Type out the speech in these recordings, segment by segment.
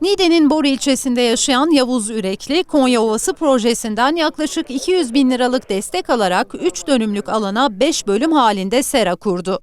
Niğde'nin Bor ilçesinde yaşayan Yavuz Ürekli, Konya Ovası projesinden yaklaşık 200 bin liralık destek alarak 3 dönümlük alana 5 bölüm halinde sera kurdu.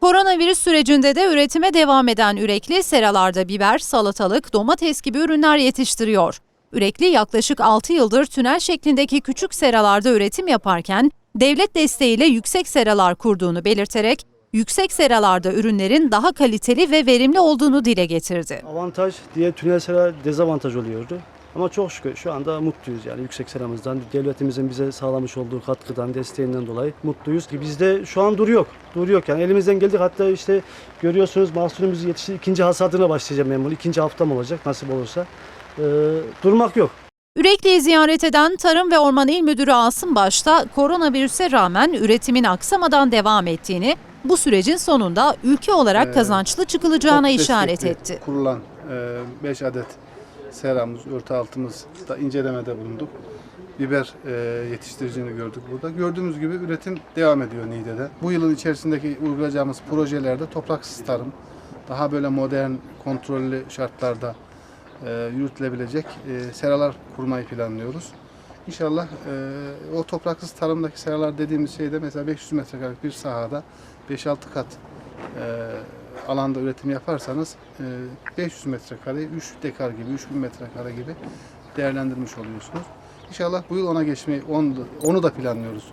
Koronavirüs sürecinde de üretime devam eden Ürekli, seralarda biber, salatalık, domates gibi ürünler yetiştiriyor. Ürekli yaklaşık 6 yıldır tünel şeklindeki küçük seralarda üretim yaparken, devlet desteğiyle yüksek seralar kurduğunu belirterek, yüksek seralarda ürünlerin daha kaliteli ve verimli olduğunu dile getirdi. Avantaj diye tünel sera dezavantaj oluyordu. Ama çok şükür şu anda mutluyuz yani yüksek seramızdan, devletimizin bize sağlamış olduğu katkıdan, desteğinden dolayı mutluyuz. Ki bizde şu an dur yok, dur yok yani elimizden geldik hatta işte görüyorsunuz mahsulümüz yetişti, ikinci hasadına başlayacağım bunu, ikinci haftam olacak nasip olursa. Ee, durmak yok. Ürekli'yi ziyaret eden Tarım ve Orman İl Müdürü Asım Baş'ta koronavirüse rağmen üretimin aksamadan devam ettiğini, bu sürecin sonunda ülke olarak Ee, kazançlı çıkılacağına Çok işaret destekli etti. Kurulan 5 adet seramız, örtü altımız da incelemede bulunduk. Biber e, yetiştiricini gördük burada. Gördüğümüz gibi üretim devam ediyor Niğde'de. Bu yılın içerisindeki uygulayacağımız projelerde topraksız tarım, daha böyle modern, kontrollü şartlarda e, yürütülebilecek e, seralar kurmayı planlıyoruz. İnşallah e, o topraksız tarımdaki seralar dediğimiz şeyde mesela 500 metrekarelik bir sahada 5-6 kat e, alanda üretim yaparsanız e, 500 metrekare, 3 dekar gibi, 3000 metrekare gibi değerlendirmiş oluyorsunuz. İnşallah bu yıl ona geçmeyi, onu da, onu da planlıyoruz.